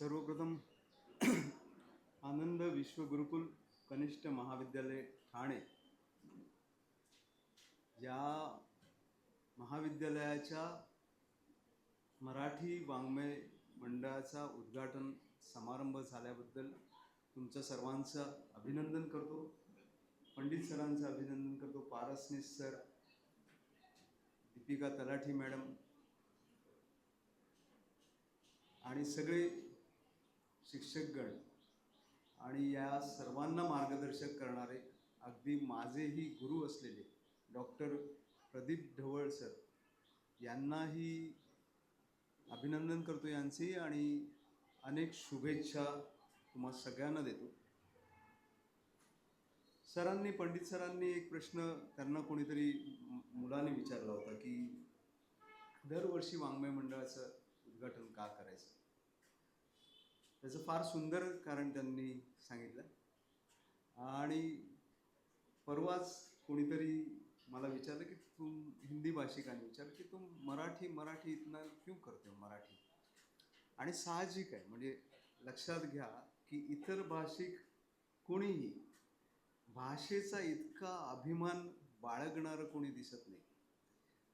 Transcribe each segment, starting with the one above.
सर्वप्रथम आनंद विश्व गुरुकुल कनिष्ठ महाविद्यालय ठाणे. या महाविद्यालयाच्या मराठी वाङ्मय मंडळाचा उद्घाटन समारंभ झाल्याबद्दल तुमचं सर्वांचं अभिनंदन करतो. पंडित सरांचं अभिनंदन करतो. पारसनीस सर दीपिका तलाठी मॅडम आणि सगळे शिक्षकगण आणि या सर्वांना मार्गदर्शक करणारे अगदी माझेही गुरु असलेले डॉक्टर प्रदीप ढवळ सर यांनाही अभिनंदन करतो यांचे आणि अनेक शुभेच्छा तुम्हा सगळ्यांना देतो. सरांनी पंडित सरांनी एक प्रश्न त्यांना कोणीतरी मुलाने विचारला होता की दरवर्षी वाङ्मय मंडळाचं उद्घाटन का करायचं? त्याचं फार सुंदर कारण त्यांनी सांगितलं. आणि परवाच कोणीतरी मला विचारलं की तुम हिंदी भाषिकांनी विचारलं की तुम मराठी मराठी इतना क्यों करते हो मराठी? आणि साहजिक आहे म्हणजे लक्षात घ्या की इतर भाषिक कोणीही भाषेचा इतका अभिमान बाळगणारं कोणी दिसत नाही.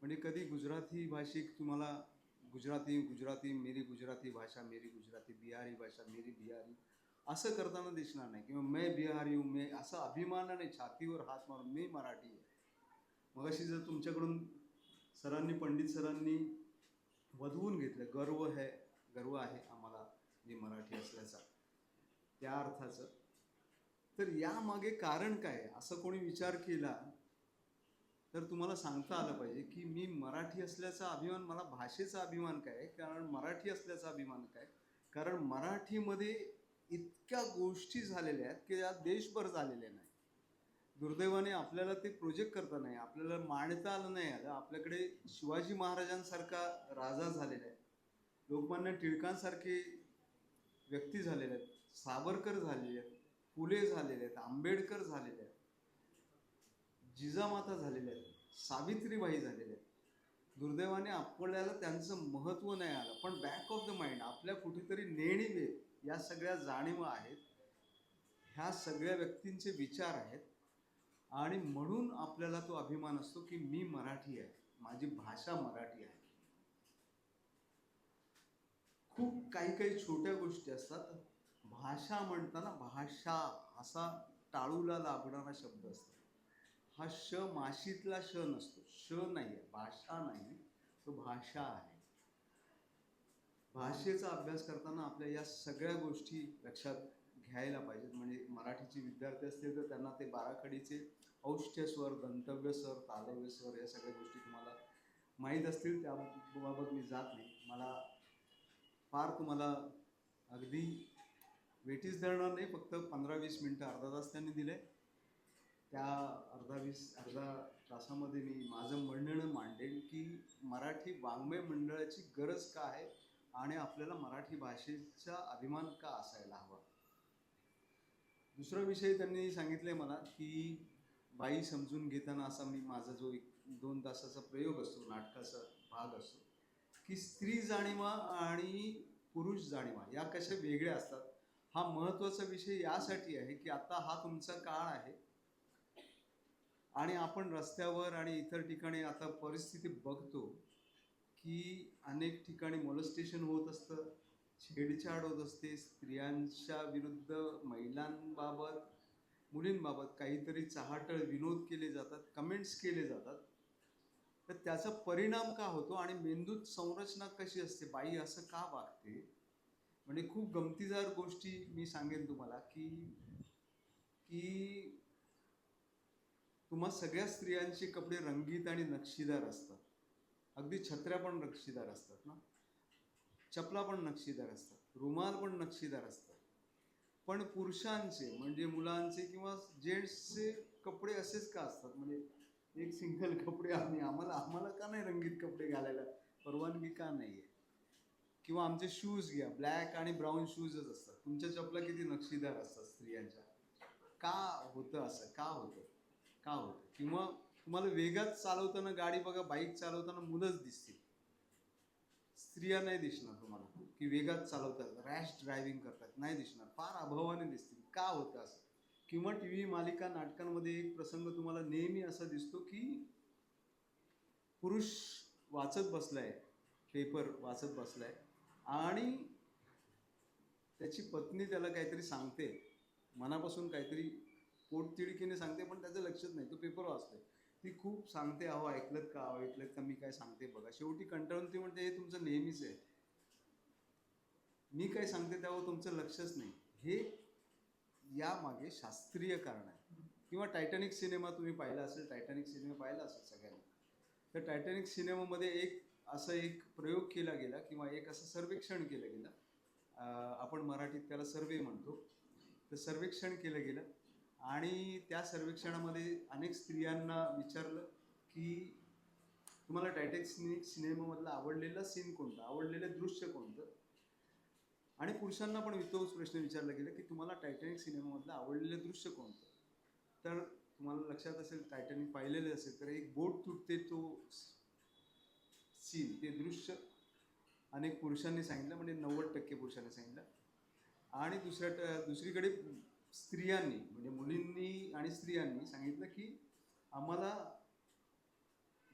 म्हणजे कधी गुजराती भाषिक तुम्हाला गुजराती गुजराती मेरी गुजराती भाषा मेरी गुजराती बिहारी भाषा मेरी बिहारी. असं करताना दिसणार नाही. किंवा मैं बिहारी हूँ मैं असं अभिमानाने छातीवर हात मारून मी मराठी आहे. मग अशी जर तुमच्याकडून सरांनी पंडित सरांनी वधवून घेतलं गर्व है गर्व आहे आम्हाला मी मराठी असल्याचा. त्या अर्थाचं. तर यामागे कारण काय? असं कोणी विचार केला तर तुम्हाला सांगता आलं पाहिजे की मी मराठी असल्याचा अभिमान मला भाषेचा अभिमान काय? आहे? कारण मराठी असल्याचा अभिमान काय? कारण मराठीमध्ये इतक्या गोष्टी झालेल्या आहेत की या देशभर झालेल्या नाही दुर्दैवाने आपल्याला ते प्रोजेक्ट करता नाही आपल्याला मांडता आलं नाही आलं. आपल्याकडे शिवाजी महाराजांसारखा राजा झालेला आहे. लोकमान्य टिळकांसारखे व्यक्ती झालेले आहेत. सावरकर झालेले आहेत. फुले झालेले आहेत. आंबेडकर झालेले आहेत. जिजामाता झालेल्या आहेत. सावित्रीबाई झालेल्या आहेत. दुर्दैवाने आपल्याला त्यांचं महत्त्व नाही आलं. पण बॅक ऑफ द माइंड आपल्या कुठेतरी नेणीवे या सगळ्या जाणीवा आहेत. ह्या सगळ्या व्यक्तींचे विचार आहेत. आणि म्हणून आपल्याला तो अभिमान असतो की मी मराठी आहे. माझी भाषा मराठी आहे. खूप काही काही छोट्या गोष्टी असतात. भाषा म्हणताना भाषा असा टाळूला लागणारा शब्द असतो. हा श माशीतला श नसतो. श नाही आहे भाषा नाही तो भाषा आहे. भाषेचा अभ्यास करताना आपल्या या सगळ्या गोष्टी लक्षात घ्यायला पाहिजेत. म्हणजे मराठीचे विद्यार्थी असतील तर त्यांना ते बाराखडीचे औष्ठ्य स्वर गंतव्य स्वर तालव्य स्वर या सगळ्या गोष्टी तुम्हाला माहीत असतील. त्याबाबत मी जात नाही. मला फार तुम्हाला अगदी वेटीस धरणार नाही. फक्त पंधरा वीस मिनटं अर्धा तास त्यांनी दिले. त्या अर्धा वीस अर्धा तासामध्ये मी माझं म्हणणं मांडेन की मराठी वाङ्मय मंडळाची गरज का आहे आणि आपल्याला मराठी भाषेचा अभिमान का असायला हवा? दुसरा विषय त्यांनी सांगितले मला की बाई समजून घेताना असा मी माझा जो एक दोन तासाचा प्रयोग असतो नाटकाचा भाग असतो की स्त्री जाणीवा आणि पुरुष जाणीवा या कशा वेगळ्या असतात? हा महत्त्वाचा विषय यासाठी आहे की आता हा तुमचा काळ आहे. आणि आपण रस्त्यावर आणि इतर ठिकाणी आता परिस्थिती बघतो की अनेक ठिकाणी मोलस्टेशन होत असतं छेडछाड होत असते स्त्रियांच्या विरुद्ध महिलांबाबत मुलींबाबत काहीतरी चहाटळ विनोद केले जातात कमेंट्स केले जातात. तर त्याचा परिणाम का होतो आणि मेंदूत संरचना कशी असते? बाई असं का वागते? म्हणजे खूप गमतीदार गोष्टी मी सांगेन तुम्हाला की की तुम्हा सगळ्या स्त्रियांचे कपडे रंगीत आणि नक्षीदार असतात. अगदी छत्र्या पण नक्षीदार असतात ना? चपला पण नक्षीदार असतात. रुमाल पण नक्षीदार असतात. पण पुरुषांचे म्हणजे मुलांचे किंवा जेंट्सचे कपडे असेच का असतात? म्हणजे एक सिंगल कपडे आम्ही आम्हाला आम्हाला का नाही रंगीत कपडे घालायला? परवानगी का नाही आहे किंवा आमचे शूज घ्या. ब्लॅक आणि ब्राऊन शूजच असतात. तुमच्या चपला किती नक्षीदार असतात स्त्रियांच्या? का होतं असं? का होतं? का होतं किंवा तुम्हाला वेगात चालवताना गाडी बघा बाईक चालवताना मुलंच दिसतील. स्त्रिया नाही दिसणार तुम्हाला. की वेगात चालवतात रॅश ड्रायव्हिंग करतात नाही दिसणार. फार अभावाने दिसतील. का होतं असं? किंवा टी व्ही मालिका नाटकांमध्ये एक प्रसंग तुम्हाला नेहमी असा दिसतो की पुरुष वाचत बसलाय पेपर वाचत बसलाय आणि त्याची पत्नी त्याला काहीतरी सांगते. मनापासून काहीतरी पोटतिडकीने सांगते पण त्याचं लक्षच नाही. तो पेपर वाचतोय. ती खूप सांगते अहो ऐकलत का? अहो ऐकलत का? मी काय सांगते बघा. शेवटी कंटाळून ती म्हणते हे तुमचं नेहमीच आहे. मी काय सांगते त्यावर तुमचं लक्षच नाही. हे यामागे शास्त्रीय कारण आहे. किंवा टायटॅनिक सिनेमा तुम्ही पाहिला असेल टायटॅनिक सिनेमा पाहिला असेल सगळ्यांनी. तर टायटॅनिक सिनेमामध्ये एक असं एक प्रयोग केला गेला किंवा एक असं सर्वेक्षण केलं गेलं. आपण मराठीत त्याला सर्वे म्हणतो. तर सर्वेक्षण केलं गेलं. आणि त्या सर्वेक्षणामध्ये अनेक स्त्रियांना विचारलं की तुम्हाला टायटॅनिक सिनेमामधला आवडलेला सीन कोणता? आवडलेलं दृश्य कोणतं? आणि पुरुषांना पण तोच प्रश्न विचारला गेला की तुम्हाला टायटॅनिक सिनेमामधलं आवडलेलं दृश्य कोणतं? तर तुम्हाला लक्षात असेल टायटॅनिक पाहिलेलं असेल तर एक बोट तुटते तो सीन ते दृश्य अनेक पुरुषांनी सांगितलं म्हणजे नव्वद टक्के पुरुषांनी सांगितलं. आणि दुसऱ्या ट- दुसरीकडे स्त्रियांनी म्हणजे मुलींनी आणि स्त्रियांनी सांगितलं की आम्हाला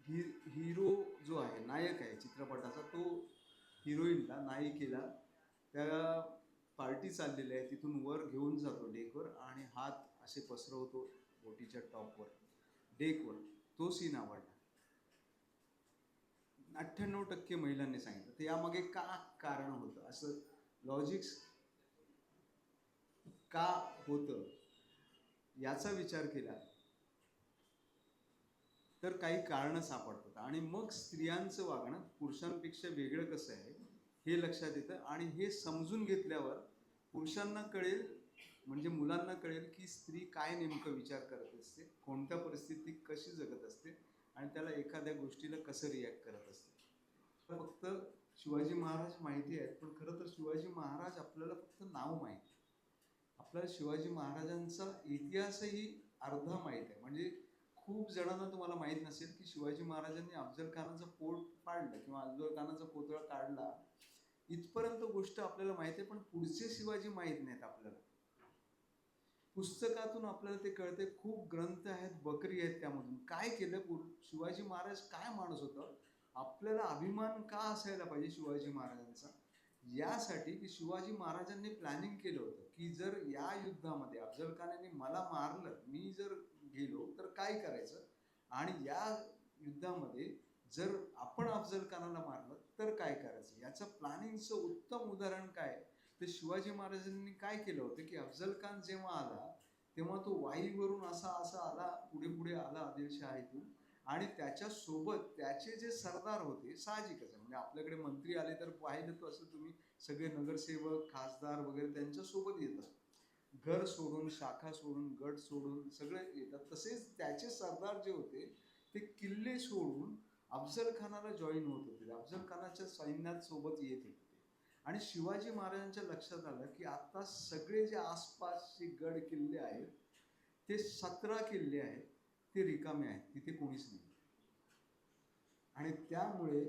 हि हिरो जो आहे नायक आहे चित्रपटाचा तो हिरोईनला नायिकेला त्या पार्टी चाललेली आहे तिथून वर घेऊन जातो डेकवर आणि हात असे पसरवतो बोटीच्या टॉपवर. डेकवर तो सीन आवडला. अठ्ठ्याण्णव टक्के महिलांनी सांगितलं. तर यामागे का कारण होतं? असं लॉजिक्स का होतं? याचा विचार केला तर काही कारणं सापडतात. आणि मग स्त्रियांचं वागणं पुरुषांपेक्षा वेगळं कसं आहे हे लक्षात येतं. आणि हे समजून घेतल्यावर पुरुषांना कळेल म्हणजे मुलांना कळेल की स्त्री काय नेमकं विचार करत असते कोणत्या परिस्थितीत कशी जगत असते आणि त्याला एखाद्या गोष्टीला कसं रिॲक्ट करत असते. तर फक्त शिवाजी महाराज माहिती आहेत पण खरं तर शिवाजी महाराज आपल्याला फक्त नाव माहिती आपला शिवाजी महाराजांचा इतिहासही अर्धा माहीत आहे. म्हणजे खूप जणांना तुम्हाला माहीत नसेल की शिवाजी महाराजांनी अफजल खानाचं पोट पाडलं किंवा अफजल खानाचा पुतळा काढला. इथपर्यंत गोष्ट आपल्याला माहिती आहे पण पुढचे शिवाजी माहीत नाहीत आपल्याला. पुस्तकातून आपल्याला ते कळते खूप ग्रंथ आहेत बकरी आहेत त्यामधून. काय केलं शिवाजी महाराज काय माणूस होतं? आपल्याला अभिमान का असायला पाहिजे शिवाजी महाराजांचा? यासाठी की शिवाजी महाराजांनी प्लॅनिंग केलं होतं की जर या युद्धामध्ये अफजल खानाने मला मारलं मी जर गेलो तर काय करायचं? आणि या युद्धामध्ये जर आपण अफजल खानाला मारलं तर काय करायचं? याचं प्लॅनिंगचं उत्तम उदाहरण काय? तर शिवाजी महाराजांनी काय केलं होतं की अफजल खान जेव्हा आला तेव्हा तो वाईवरून असा असा आला पुढे पुढे आला आदिलशाहीतून. आणि त्याच्यासोबत त्याचे जे सरदार होते साहजिकच आहे. म्हणजे आपल्याकडे मंत्री आले तर पाहिलं तर असं तुम्ही सगळे नगरसेवक खासदार वगैरे त्यांच्यासोबत येतात घर सोडून शाखा सोडून गट सोडून सगळे येतात. तसेच त्याचे सरदार जे होते ते किल्ले सोडून अफजल खानाला जॉईन होत होते. अफजल खानाच्या सैन्यात सोबत येत होते. आणि शिवाजी महाराजांच्या लक्षात आलं की आता सगळे जे आसपासचे गड किल्ले आहेत ते सतरा किल्ले आहेत. ते रिकामे आहेत तिथे कोणीच नाही. आणि त्यामुळे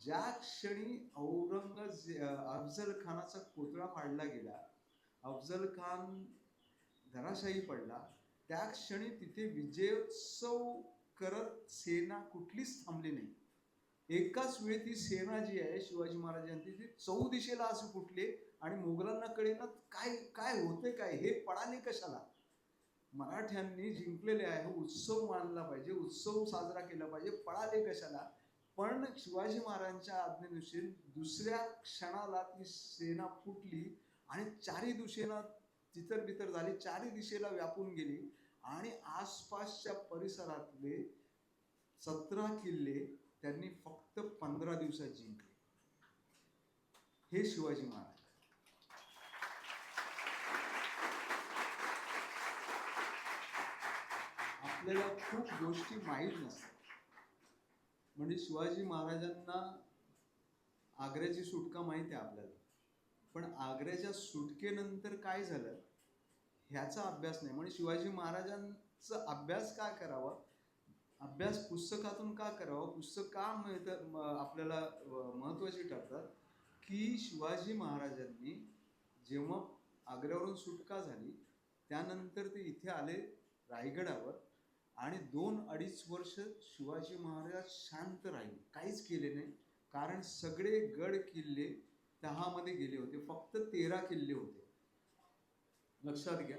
ज्या क्षणी औरंगजे अफजल खानाचा पुतळा पाडला गेला अफजल खान धराशाही पडला त्या क्षणी तिथे विजयोत्सव करत सेना कुठलीच थांबली नाही. एकाच वेळी ती सेना जी आहे शिवाजी महाराजांची ती चौ दिशेला असं कुठले आणि मोगलांना कळेना काय काय होते काय हे पळाले कशाला? मराठ्यांनी जिंकलेले आहे उत्सव मानला पाहिजे उत्सव साजरा केला पाहिजे पळाले कशाला? पण शिवाजी महाराजांच्या आज्ञेनुसार दुसऱ्या क्षणाला ती सेना फुटली आणि चारी दिशेला तितर बितर झाली चारी दिशेला व्यापून गेली आणि आसपासच्या परिसरातले सतरा किल्ले त्यांनी फक्त पंधरा दिवसात जिंकले. हे शिवाजी महाराज. आपल्याला खूप गोष्टी माहीत नसतात. म्हणजे शिवाजी महाराजांना आग्र्याची सुटका माहिती आहे आपल्याला. पण आग्र्याच्या सुटकेनंतर काय झालं? ह्याचा अभ्यास नाही. म्हणजे शिवाजी महाराजांचा अभ्यास काय करावा? अभ्यास पुस्तकातून का करावा? पुस्तक का मिळतं आपल्याला महत्त्वाची ठरतात? की शिवाजी महाराजांनी जेव्हा आग्र्यावरून सुटका झाली त्यानंतर ते इथे आले रायगडावर. आणि दोन अडीच वर्ष शिवाजी महाराज शांत राहिले. काहीच केले नाही. कारण सगळे गड किल्ले दहामध्ये गेले होते. फक्त तेरा किल्ले होते. लक्षात घ्या.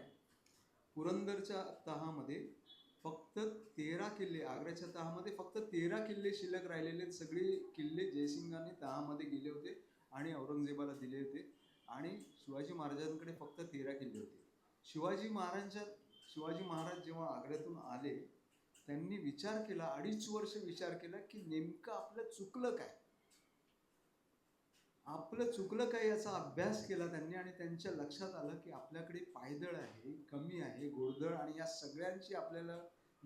पुरंदरच्या तहामध्ये फक्त तेरा किल्ले आग्र्याच्या तहामध्ये फक्त तेरा किल्ले शिल्लक राहिलेले सगळे किल्ले जयसिंगाने तहामध्ये गेले होते आणि औरंगजेबाला दिले होते. आणि शिवाजी महाराजांकडे फक्त तेरा किल्ले होते. शिवाजी महाराजांच्या शिवाजी महाराज जेव्हा आग्र्यातून आले त्यांनी विचार केला अडीच वर्ष विचार केला की नेमकं आपलं चुकलं काय? आपलं चुकलं काय याचा अभ्यास केला त्यांनी आणि त्यांच्या लक्षात आलं की आपल्याकडे पायदळ आहे कमी आहे घोडदळ आणि या सगळ्यांची आपल्याला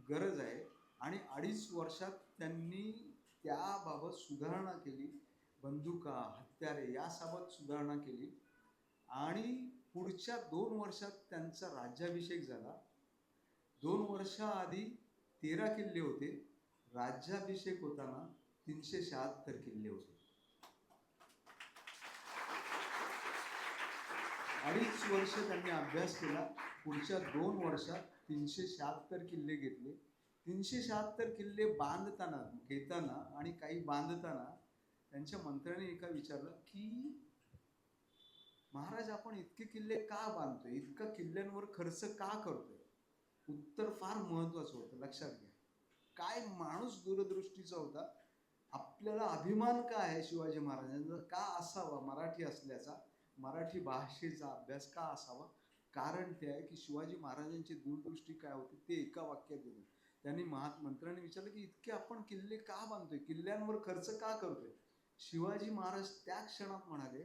गरज आहे. आणि अडीच वर्षात त्यांनी त्याबाबत सुधारणा केली बंदुका हत्यारे यासोबत सुधारणा केली. आणि पुढच्या दोन वर्षात त्यांचा राज्याभिषेक झाला. दोन वर्षाआधी तेरा किल्ले होते. राज्याभिषेक होताना तीनशे शहात्तर किल्ले होते. अडीच वर्ष त्यांनी अभ्यास केला. पुढच्या दोन वर्षात तीनशे शहात्तर किल्ले घेतले. तीनशे शहात्तर किल्ले बांधताना घेताना आणि काही बांधताना त्यांच्या मंत्र्याने एका विचारलं की महाराज आपण इतके किल्ले का बांधतोय? इतका किल्ल्यांवर खर्च का करतोय? उत्तर फार महत्वाचं होतं लक्षात घ्या. काय माणूस दूरदृष्टीचा होता आपल्याला अभिमान का आहे शिवाजी महाराजांचा? का असावा मराठी असल्याचा? मराठी भाषेचा अभ्यास का असावा? कारण ते आहे की शिवाजी महाराजांची दूरदृष्टी काय होती ते एका वाक्यात देतो त्यांनी महामंत्र्यांनी विचारलं की इतके आपण किल्ले का बांधतोय? किल्ल्यांवर खर्च का करतोय? शिवाजी महाराज त्या क्षणात म्हणाले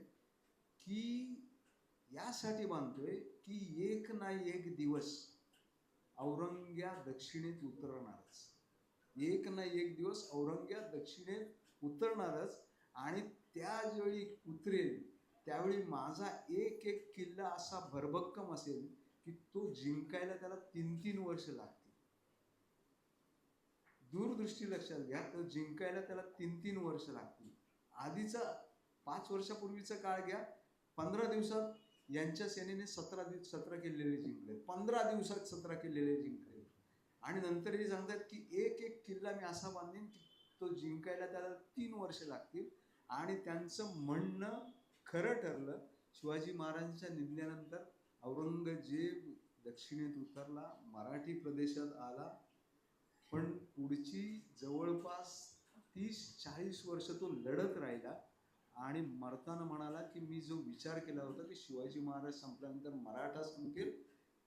की यासाठी बांधतोय की एक ना एक दिवस औरंग्या दक्षिणेत उतरणारच. एक ना एक दिवस औरंग्या दक्षिणेत उतरणारच आणि त्यावेळी उतरेल त्यावेळी माझा एक एक किल्ला असा भरभक्कम असेल की तो जिंकायला त्याला तीन तीन वर्ष लागतील. दूरदृष्टी लक्षात घ्या तर जिंकायला त्याला तीन तीन वर्ष लागतील. आधीचा पाच वर्षापूर्वीचा काळ घ्या पंधरा दिवसात यांच्या सेनेने सतरा दिवस सतरा केलेले जिंकले पंधरा दिवसात सतरा केलेले जिंकले. आणि नंतर हे सांगतात की एक एक किल्ला मी असा बांधेन की तो जिंकायला त्याला तीन वर्ष लागतील. आणि त्यांचं म्हणणं खरं ठरलं. शिवाजी महाराजांच्या निधनानंतर औरंगजेब दक्षिणेत उतरला मराठी प्रदेशात आला. पण पुढची जवळपास तीस चाळीस वर्ष तो लढत राहिला. आणि मरताना म्हणाला की मी जो विचार केला होता की शिवाजी महाराज संपल्यानंतर मराठा संपेल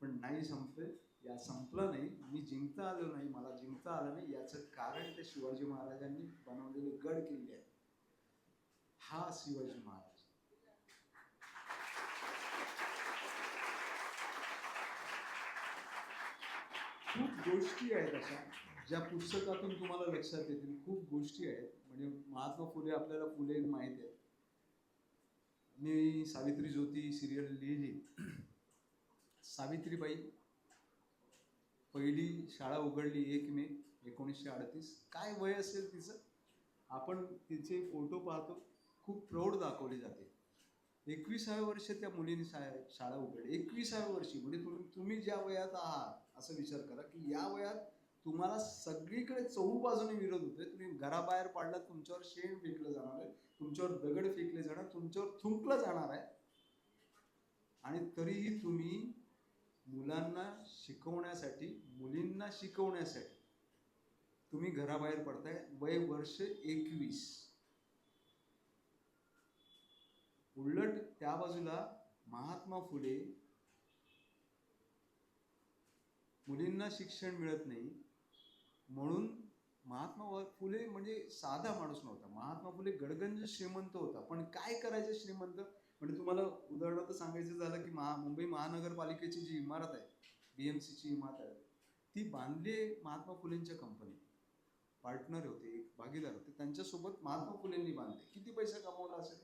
पण नाही संपेल या संपलं नाही मी जिंकता आलो नाही मला जिंकता आलं नाही याचं कारण ते शिवाजी महाराजांनी बनवलेले गड किल्ले आहेत. हा शिवाजी महाराज. खूप गोष्टी आहेत अशा ज्या पुस्तकातून तुम्हाला लक्षात येतील. खूप गोष्टी आहेत. म्हणजे महात्मा फुले आपल्याला फुले माहीत आहेत. मी सावित्री ज्योती सिरियल लिहिली. सावित्रीबाई पहिली शाळा उघडली एक मे एकोणीसशे अडतीस. काय वय असेल तिचं? आपण तिचे फोटो पाहतो. खूप प्रौढ दाखवली जाते. एकविसाव्या वर्षी त्या मुलीने शा- शाळा उघडली. एकविसाव्या वर्षी. म्हणजे तुम्ही तुम्ही ज्या वयात आहात असं विचार करा की या वयात तुम्हाला सगळीकडे चहूबाजूने विरोध होतोय. तुम्ही घराबाहेर पाडलात तुमच्यावर शेण फेकलं जाणार आहे. तुमच्यावर दगड फेकले जाणार तुमच्यावर थुंकलं जाणार आहे. आणि तरीही तुम्ही मुलांना शिकवण्यासाठी मुलींना शिकवण्यासाठी तुम्ही घराबाहेर पडताय. वय वर्ष एकवीस. उलट त्या बाजूला महात्मा फुले मुलींना शिक्षण मिळत नाही. म्हणून महात्मा फुले म्हणजे साधा माणूस नव्हता. महात्मा फुले गडगंज श्रीमंत होता. पण काय करायचं श्रीमंत? म्हणजे तुम्हाला उदाहरणार्थ सांगायचं झालं की महा मुंबई महानगरपालिकेची जी इमारत आहे बी एम सीची इमारत आहे ती बांधली महात्मा फुलेंच्या कंपनी पार्टनर होते एक भागीदार होते. त्यांच्यासोबत महात्मा फुलेंनी बांधले. किती पैसा कमवला असेल?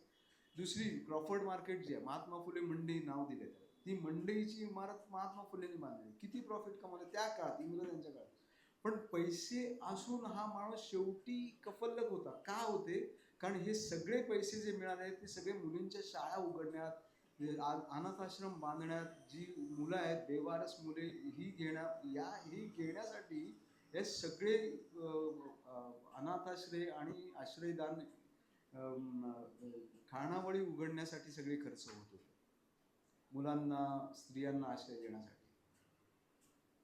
दुसरी क्रॉफर्ड मार्केट जी आहे महात्मा फुले मंडई नाव दिले त्याला ती मंडईची इमारत महात्मा फुलेंनी बांधली किती प्रॉफिट कमवले? त्या काळात इंग्रजांच्या काळात. पण पैसे असून हा माणूस शेवटी कफल्लक होता. का होते? कारण हे सगळे पैसे जे मिळाले आहेत ते सगळे मुलींच्या शाळा उघडण्यात आ- अनाथाश्रम बांधण्यात जी मुलं आहेत बेवारस मुले ही घेण्यात या ही घेण्यासाठी हे सगळे अनाथाश्रय आणि आश्रयदान खाणावळी खानावळी उघडण्यासाठी सगळे खर्च होत होते. मुलांना स्त्रियांना आश्रय देण्यासाठी.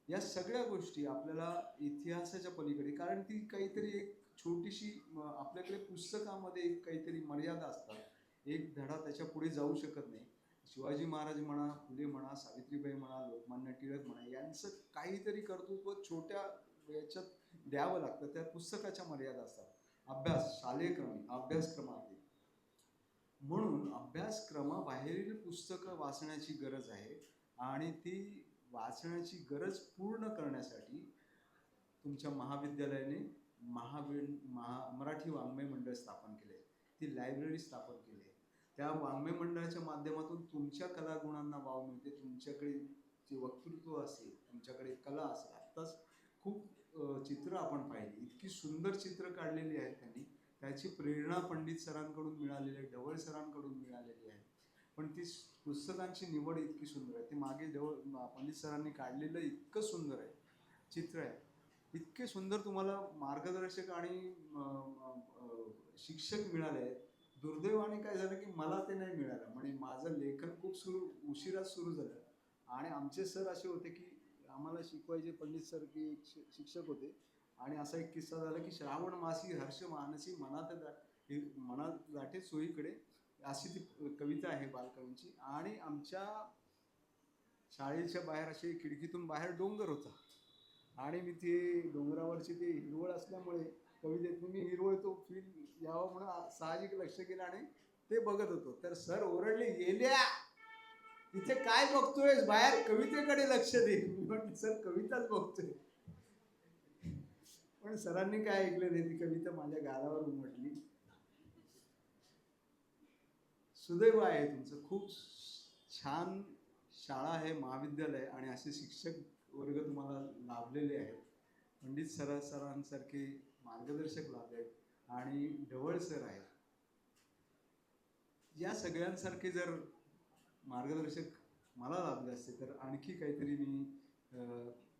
या सगळ्या गोष्टी आपल्याला इतिहासाच्या पलीकडे कारण ती काहीतरी एक छोटीशी आपल्याकडे पुस्तकामध्ये एक काहीतरी मर्यादा असतात. एक धडा त्याच्या पुढे जाऊ शकत नाही. शिवाजी महाराज म्हणा फुले म्हणा सावित्रीबाई म्हणा लोकमान्य टिळक म्हणा यांचं काहीतरी कर्तृत्व छोट्या याच्यात द्यावं लागतं. त्या पुस्तकाच्या मर्यादा असतात. अभ्यास शालेयक्रमी अभ्यासक्रमातील म्हणून अभ्यासक्रमाबाहेरील पुस्तकं वाचण्याची गरज आहे आणि ती वाचण्याची गरज पूर्ण करण्यासाठी तुमच्या महाविद्यालयाने महावि महा मराठी वाङ्मय मंडळ स्थापन केले. ती लायब्ररी स्थापन केली. आहे त्या वाङ्मय मंडळाच्या माध्यमातून तुमच्या कलागुणांना वाव मिळते. तुमच्याकडे जे वक्तृत्व असेल तुमच्याकडे कला असेल आत्ताच खूप चित्र आपण पाहिली. इतकी सुंदर चित्र काढलेली आहेत त्यांनी. त्याची प्रेरणा पंडित सरांकडून मिळालेली आहे ढवळ सरांकडून मिळालेली आहे. पण ती पुस्तकांची निवड इतकी सुंदर आहे. ती मागे जवळ पंडित सरांनी काढलेलं इतकं सुंदर आहे. चित्र आहे. इतके सुंदर तुम्हाला मार्गदर्शक आणि शिक्षक मिळाले आहेत. दुर्दैवाने काय झालं की मला ते नाही मिळालं. म्हणजे माझं लेखन खूप सुरू उशिरा सुरू झालं. आणि आमचे सर असे होते की आम्हाला शिकवायचे पंडित सर की एक शिक्षक होते. आणि असा एक किस्सा झाला की श्रावण मासी हर्ष मानसी मनात दा- मनात दाटे सोयीकडे अशी ती कविता आहे बालकवींची. आणि आमच्या शाळेच्या बाहेर असे खिडकीतून बाहेर डोंगर होता. आणि मी ते डोंगरावरची ती हिरवळ असल्यामुळे कवितेत मी हिरवळ तो फील यावं म्हणून साहजिक लक्ष केलं आणि ते बघत होतो. तर सर ओरडले गेल्या तिथे काय बघतोय बाहेर कवितेकडे लक्ष दे. मी म्हटलं सर कविताच बघतोय. पण सरांनी काय ऐकलं नाही ती कविता माझ्या गालावर उमटली. सुदैव आहे तुमचं. खूप छान शाळा आहे महाविद्यालय आणि असे शिक्षक वर्ग तुम्हाला लाभलेले आहेत. पंडित सर सरांसारखे मार्गदर्शक लाभले आहेत आणि ढवळ सर आहेत. या सगळ्यांसारखे जर मार्गदर्शक मला लाभले असते तर आणखी काहीतरी मी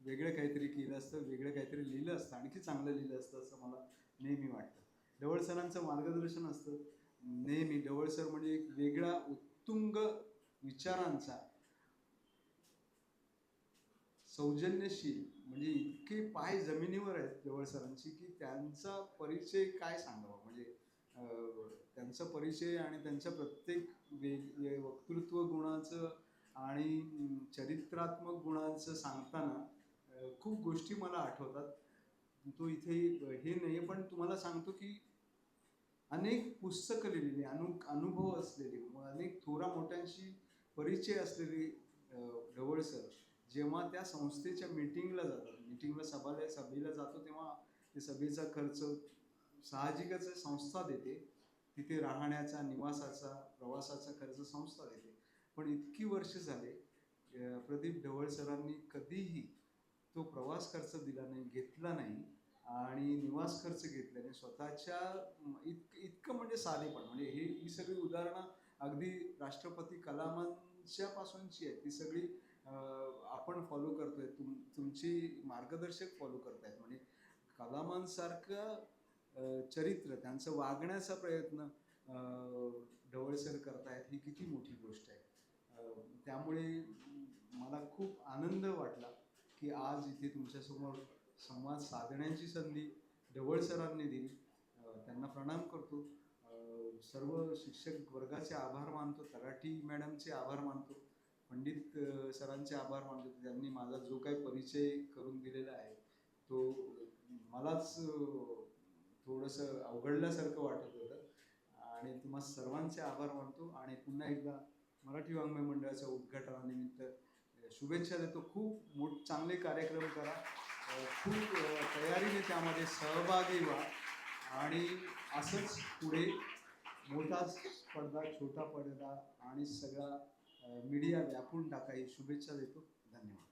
वेगळं काहीतरी केलं असतं वेगळं काहीतरी लिहिलं असतं आणखी चांगलं लिहिलं असतं असं मला नेहमी वाटतं. ढवळ सरांचं मार्गदर्शन असतं. नेहमी ढवळसर म्हणजे एक वेगळा उत्तुंग विचारांचा सौजन्यशील म्हणजे इतके पाय जमिनीवर आहेत ढवळसरांची की त्यांचा परिचय काय सांगावा? म्हणजे त्यांचा परिचय आणि त्यांच्या प्रत्येक वेग वक्तृत्व गुणाचं आणि चरित्रात्मक गुणांचं सांगताना खूप गोष्टी मला आठवतात. तो इथे हे नाही पण तुम्हाला सांगतो की अनेक पुस्तकं लिहिलेली अनु अनुभव असलेले अनेक थोरा मोठ्यांशी परिचय असलेली ढवळ सर जेव्हा त्या संस्थेच्या मीटिंगला जातात मीटिंगला सभाला सभेला जातो तेव्हा ते सभेचा खर्च साहजिकच संस्था देते. तिथे राहण्याचा निवासाचा प्रवासाचा खर्च संस्था देते. पण इतकी वर्ष झाले प्रदीप ढवळ सरांनी कधीही तो प्रवास खर्च दिला नाही घेतला नाही. आणि निवास खर्च घेतल्याने स्वतःच्या इतकं इतकं म्हणजे साधेपण म्हणजे हे ही सगळी उदाहरणं अगदी राष्ट्रपती कलामांच्या पासूनची आहेत. ती सगळी आपण फॉलो करतोय. तुम तुमची मार्गदर्शक फॉलो करतायत. म्हणजे कलामांसारखं चरित्र त्यांचं वागण्याचा प्रयत्न ढवळसर करत आहेत करतायत ही किती मोठी गोष्ट आहे. त्यामुळे मला खूप आनंद वाटला की आज इथे तुमच्यासमोर संवाद साधण्याची संधी ढवळ सरांनी दिली. त्यांना प्रणाम करतो. सर्व शिक्षक वर्गाचे आभार मानतो. तलाठी मॅडमचे आभार मानतो. पंडित सरांचे आभार मानतो. त्यांनी माझा जो काही परिचय करून दिलेला आहे तो मलाच थोडंसं अवघडल्यासारखं वाटत होतं. आणि तुम्हा सर्वांचे आभार मानतो. आणि पुन्हा एकदा मराठी वाङ्मय मंडळाच्या उद्घाटनानिमित्त शुभेच्छा देतो. खूप मोठ चांगले कार्यक्रम करा. खूप तयारीने त्यामध्ये सहभागी व्हा. आणि असंच पुढे मोठा पडदा छोटा पडदा आणि सगळा मीडिया व्यापून टाका ही शुभेच्छा देतो. धन्यवाद.